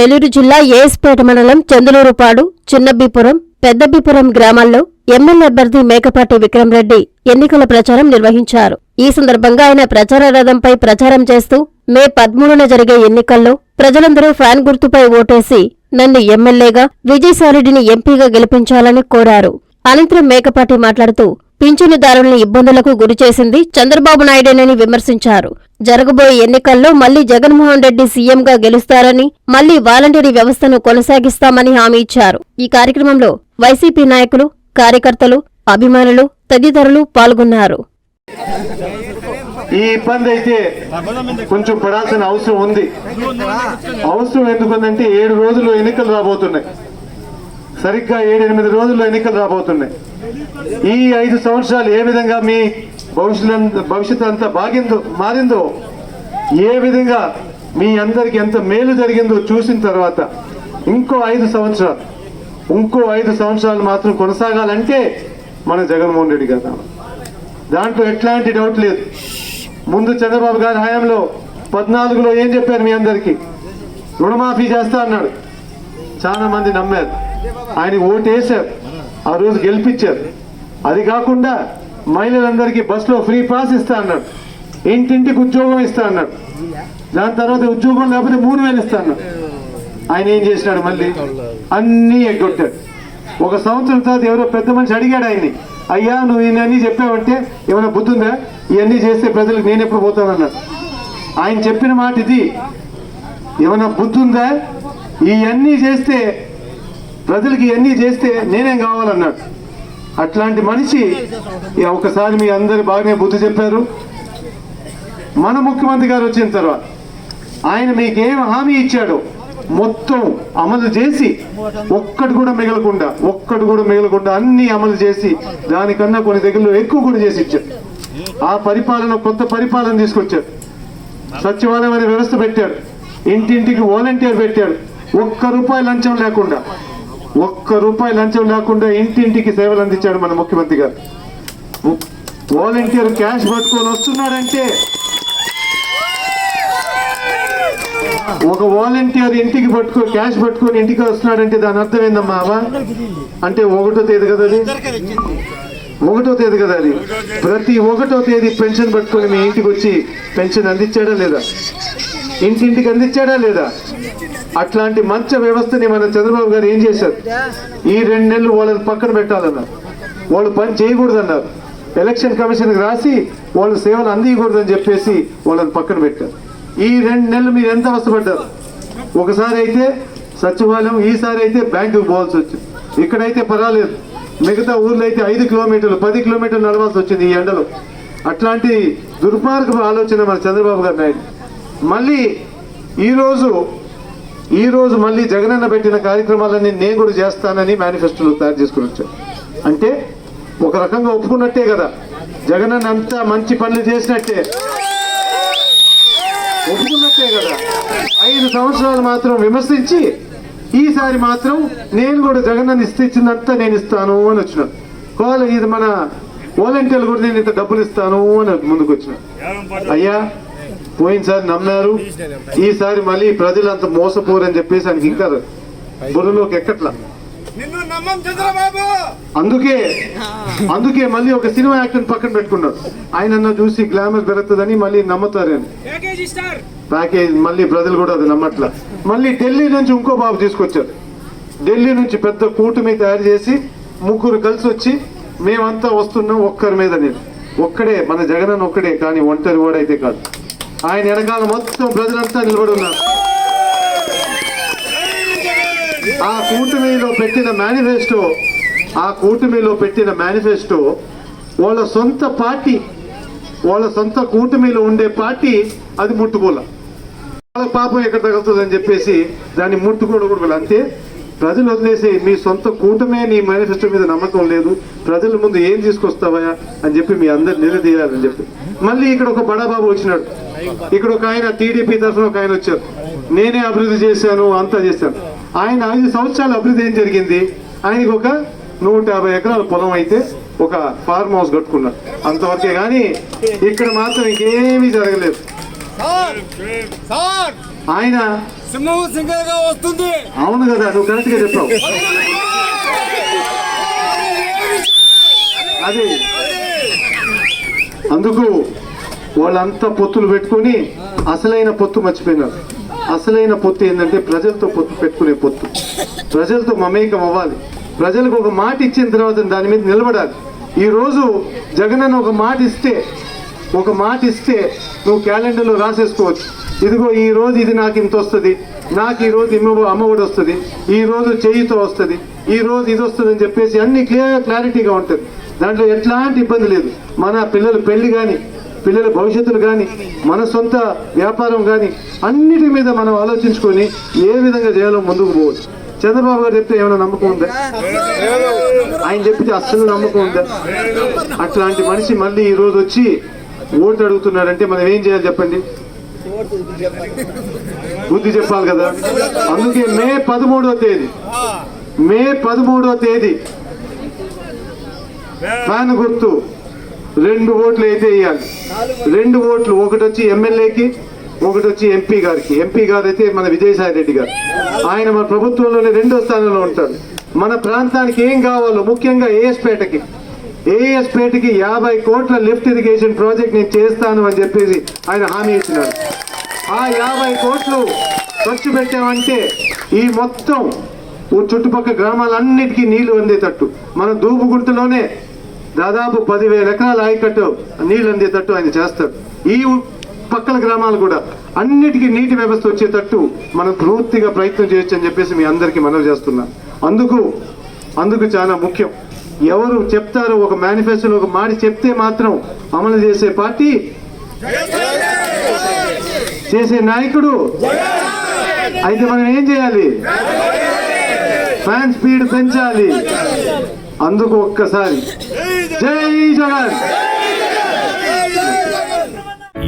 నెల్లూరు జిల్లా ఏఎస్పేట మండలం చందులూరుపాడు చిన్నబ్బిపురం పెద్దబ్బిపురం గ్రామాల్లో ఎమ్మెల్యే అభ్యర్థి మేకపాటి విక్రమరెడ్డి ఎన్నికల ప్రచారం నిర్వహించారు. ఈ సందర్భంగా ఆయన ప్రచార రథంపై ప్రచారం చేస్తూ మే పదమూడున జరిగే ఎన్నికల్లో ప్రజలందరూ ఫ్యాన్ గుర్తుపై ఓటేసి నన్ను ఎమ్మెల్యేగా విజయసాయిరెడ్డిని ఎంపీగా గెలిపించాలని కోరారు. అనంతరం మేకపాటి మాట్లాడుతూ పింఛనుదారుల్ని ఇబ్బందులకు గురిచేసింది చంద్రబాబు నాయుడేనని విమర్శించారు. జరగబోయే ఎన్నికల్లో మళ్ళీ జగన్మోహన్ రెడ్డి సీఎంగా గెలుస్తారని మళ్ళీ వాలంటరీ వ్యవస్థను కొనసాగిస్తామని హామీ ఇచ్చారు. ఈ కార్యక్రమంలో వైసీపీ నాయకులు కార్యకర్తలు అభిమానులు తదితరులు పాల్గొన్నారు. ఈ ఇబ్బంది అయితే కొంచెం పడాల్సిన అవసరం ఉంది. అవసరం ఎందుకుందంటే ఏడు రోజులు ఎన్నికలు రాబోతున్నాయి. సరిగ్గా ఏడెనిమిది రోజుల్లో ఎన్నికలు రాబోతున్నాయి. ఈ ఐదు సంవత్సరాలు ఏ విధంగా మీ భవిష్యత్ భవిష్యత్తు అంతా బాగిందో మారిందో ఏ విధంగా మీ అందరికి ఎంత మేలు జరిగిందో చూసిన తర్వాత ఇంకో ఐదు సంవత్సరాలు ఇంకో ఐదు సంవత్సరాలు మాత్రం కొనసాగాలంటే మన జగన్మోహన్ రెడ్డి గారు దాంట్లో ఎట్లాంటి డౌట్ లేదు. ముందు చంద్రబాబు గారి హయాంలో పద్నాలుగులో ఏం చెప్పారు మీ అందరికీ? రుణమాఫీ చేస్తా అన్నాడు. చాలా మంది నమ్మారు. ఆయన ఓటేశారు. ఆ రోజు గెలిపించారు. అది కాకుండా మహిళలందరికీ బస్సులో ఫ్రీ పాస్ ఇస్తా అన్నాడు. ఇంటింటికి ఉద్యోగం ఇస్తా అన్నాడు. దాని తర్వాత ఉద్యోగం లేకపోతే మూడు వేలు ఇస్తా అన్నాడు. ఆయన ఏం చేసినాడు మళ్ళీ? అన్నీ ఎగ్గొట్టాడు. ఒక సంవత్సరం తర్వాత ఎవరో పెద్ద మనిషి అడిగాడు ఆయన్ని. అయ్యా నువ్వు ఇవన్నీ చెప్పావంటే ఏమైనా బుద్ధుందా? ఇవన్నీ చేస్తే ప్రజలకు నేను ఎప్పుడు పోతానన్నాడు ఆయన చెప్పిన మాట ఇది. ఏమైనా బుద్ధుందా? ఇవన్నీ చేస్తే ప్రజలకి ఇవన్నీ చేస్తే నేనేం కావాలన్నాడు. అట్లాంటి మనిషి ఒకసారి మీ అందరు బాగానే బుద్ధి చెప్పారు. మన ముఖ్యమంత్రి గారు వచ్చిన తర్వాత ఆయన మీకేం హామీ ఇచ్చాడో మొత్తం అమలు చేసి ఒక్కటి కూడా మిగలకుండా ఒక్కటి కూడా మిగలకుండా అన్ని అమలు చేసి దానికన్నా కొన్ని దగ్గరలో ఎక్కువ కూడా చేసి ఇచ్చాడు. ఆ పరిపాలన కొత్త పరిపాలన తీసుకొచ్చాడు. సచివాలయం అనే వ్యవస్థ పెట్టాడు. ఇంటింటికి వాలంటీర్ పెట్టాడు. ఒక్క రూపాయి లంచం లేకుండా ఒక్క రూపాయి లంచం లేకుండా ఇంటింటికి సేవలు అందించాడు మన ముఖ్యమంత్రి గారు. వాలంటీర్ క్యాష్ పట్టుకొని వస్తున్నాడంటే. ఒక వాలంటీర్ ఇంటికి పట్టుకో క్యాష్ పట్టుకొని ఇంటికి వస్తున్నాడంటే దాని అర్థం ఏందమ్మా అంటే ఒకటో తేదీ కదా అది? ఒకటో తేదీ కదా అది? ప్రతి ఒకటో తేదీ పెన్షన్ పట్టుకొని మీ ఇంటికి వచ్చి పెన్షన్ అందించాడా లేదా? ఇంటింటికి అందించాడా లేదా? అట్లాంటి మంచి వ్యవస్థని మన చంద్రబాబు గారు ఏం చేశారు? ఈ రెండు నెలలు వాళ్ళని పక్కన పెట్టాలన్నారు. వాళ్ళు పని చేయకూడదన్నారు. ఎలక్షన్ కమిషన్కి రాసి వాళ్ళ సేవలు అందియకూడదని చెప్పేసి వాళ్ళని పక్కన పెట్టారు. ఈ రెండు నెలలు మీరు ఎంత అవసరపడ్డారు? ఒకసారి అయితే సచివాలయం ఈసారి అయితే బ్యాంకుకి పోవాల్సి వచ్చింది. ఇక్కడైతే పర్వాలేదు. మిగతా ఊర్లో అయితే ఐదు కిలోమీటర్లు పది కిలోమీటర్లు నడవాల్సి వచ్చింది ఈ ఎండలో. అట్లాంటి దుర్మార్గపు ఆలోచన మన చంద్రబాబు గారు నాయుడు మళ్ళీ ఈరోజు ఈరోజు మళ్ళీ జగనన్న పెట్టిన కార్యక్రమాలన్నీ నేను కూడా చేస్తానని మేనిఫెస్టోలో తయారు చేసుకుని వచ్చాను అంటే ఒక రకంగా ఒప్పుకున్నట్టే కదా. జగనన్న అంతా మంచి పనులు చేసినట్టే. ఒప్పుకున్నట్టే కదా. ఐదు సంవత్సరాలు మాత్రం విమర్శించి ఈసారి మాత్రం నేను కూడా జగనన్న ఇస్తే నేను ఇస్తాను అని వచ్చినాను కాల్ ఇది మన వాలంటీర్లు కూడా నేను ఇంత డబ్బులు ఇస్తాను అని ముందుకు వచ్చిన. అయ్యా పోయినసారి నమ్మారు. ఈసారి మళ్ళీ ప్రజలు అంత మోసపోరని చెప్పేసి ఆయనకి ఇంకా బుర్రలోకి ఎక్కట్లా. నిన్ను నమ్మం చంద్రబాబు. అందుకే అందుకే మళ్ళీ ఒక సినిమా యాక్టర్ పక్కన పెట్టుకున్నాడు ఆయన చూసి గ్లామర్ పెరుగుతుందని మళ్ళీ నమ్ముతారని ప్యాకేజీ మళ్ళీ ప్రజలు కూడా అది నమ్మట్ల. మళ్ళీ ఢిల్లీ నుంచి ఇంకో బాబు తీసుకొచ్చారు. ఢిల్లీ నుంచి పెద్ద కూటమి తయారు చేసి ముగ్గురు కలిసి వచ్చి మేమంతా వస్తున్నాం ఒక్కరి మీద నేను. ఒక్కడే మన జగనన్న ఒక్కడే కానీ ఒంటరి ఓడైతే కాదు. ఆయన వెనకాల మొత్తం ప్రజలంతా నిలబడి ఉన్నారు. ఆ కూటమిలో పెట్టిన మేనిఫెస్టో ఆ కూటమిలో పెట్టిన మేనిఫెస్టో వాళ్ళ సొంత పార్టీ వాళ్ళ సొంత కూటమిలో ఉండే పార్టీ అది ముట్టుకోలే. వాళ్ళ పాపం ఎక్కడ తగులుతుందని చెప్పేసి దాన్ని ముట్టుకోవడం కూడా అంతే. ప్రజలు వదిలేసి మీ సొంత కూటమే నీ మేనిఫెస్టో మీద నమ్మకం లేదు. ప్రజల ముందు ఏం తీసుకొస్తావా అని చెప్పి మీ అందరు నిలదీయాలని చెప్పి. మళ్ళీ ఇక్కడ ఒక బడాబాబు వచ్చినాడు. ఇక్కడ ఒక ఆయన టీడీపీ తరఫున ఒక ఆయన వచ్చారు. నేనే అభివృద్ధి చేశాను అంతా చేశాను. ఆయన ఐదు సంవత్సరాల అభివృద్ధి ఏం జరిగింది? ఆయనకి ఒక నూట యాభై ఎకరాల పొలం అయితే ఒక ఫార్మ్ హౌస్ కట్టుకున్నారు. అంతవరకే కానీ ఇక్కడ మాత్రం ఇంకేమీ జరగలేదు. సార్! సార్! ఆయన వస్తుంది. అవును కదా నువ్వు కరెక్ట్గా చెప్పావు. అది. అందుకు వాళ్ళంతా పొత్తులు పెట్టుకొని అసలైన పొత్తు మర్చిపోయినారు. అసలైన పొత్తు ఏంటంటే ప్రజలతో పొత్తు పెట్టుకునే పొత్తు. ప్రజలతో మమేకం అవ్వాలి. ప్రజలకు ఒక మాట ఇచ్చిన తర్వాత దాని మీద నిలబడాలి. ఈ రోజు ఒక మాట ఇస్తే ఒక మాట ఇస్తే నువ్వు క్యాలెండర్లో రాసేసుకోవచ్చు. ఇదిగో ఈ రోజు ఇది నాకు ఇంత వస్తుంది నాకు ఈ రోజు ఇమ్మ అమ్మఒడి వస్తుంది ఈ రోజు చేయితో వస్తుంది ఈ రోజు ఇది వస్తుంది అని చెప్పేసి అన్ని క్లియర్ క్లారిటీగా ఉంటుంది. దాంట్లో ఎట్లాంటి ఇబ్బంది లేదు. మన పిల్లలు పెళ్ళి కానీ పిల్లల భవిష్యత్తులు కానీ మన సొంత వ్యాపారం కానీ అన్నిటి మీద మనం ఆలోచించుకొని ఏ విధంగా చేయాలో ముందుకు పోవచ్చు. చంద్రబాబు గారు చెప్తే ఏమైనా నమ్మకం ఉందా? ఆయన చెప్పితే అస్సలు నమ్మకం ఉందా? అట్లాంటి మనిషి మళ్ళీ ఈ రోజు వచ్చి ఓటు అడుగుతున్నాడంటే మనం ఏం చేయాలి చెప్పండి? బుద్ధి చెప్పాలి కదా? అందుకే మే పదమూడవ తేదీ. మే పదమూడవ తేదీ. ఫ్యాన్ గుర్తు. రెండు ఓట్లు అయితే వేయాలి రెండు ఓట్లు ఒకటి వచ్చి ఎమ్మెల్యేకి ఒకటి వచ్చి ఎంపీ గారికి. ఎంపీ గారు అయితే మన విజయసాయి రెడ్డి గారు. ఆయన మన ప్రభుత్వంలోనే రెండో స్థానంలో ఉంటారు మన ప్రాంతానికి ఏం కావాలో ముఖ్యంగా ఏఎస్పేటకి ఏఎస్పేటకి యాభై కోట్ల లిఫ్ట్ ఇరిగేషన్ ప్రాజెక్ట్ నేను చేస్తాను అని చెప్పేసి ఆయన హామీ ఇచ్చినారు ఆ యాభై కోట్లు ఖర్చు పెట్టామంటే ఈ మొత్తం చుట్టుపక్కల గ్రామాలన్నిటికీ నీళ్ళు అందేటట్టు. మన దూపుగుంటలోనే దాదాపు పదివేల ఎకరాల ఆయకట్టు నీళ్ళు అందేటట్టు ఆయన చేస్తాడు. ఈ పక్కల గ్రామాలు కూడా అన్నిటికీ నీటి వ్యవస్థ వచ్చేటట్టు మనం పూర్తిగా ప్రయత్నం చేయొచ్చు అని చెప్పేసి మీ అందరికీ మనవి చేస్తున్నా. అందుకు అందుకు చాలా ముఖ్యం. ఎవరు చెప్తారో ఒక మేనిఫెస్టోలో ఒక మాట చెప్తే మాత్రం అమలు చేసే పార్టీ చేసే నాయకుడు అయితే మనం ఏం చేయాలి? ఫ్యాన్ స్పీడ్ పెంచాలి. అందుకు ఒక్కసారి జై జగన్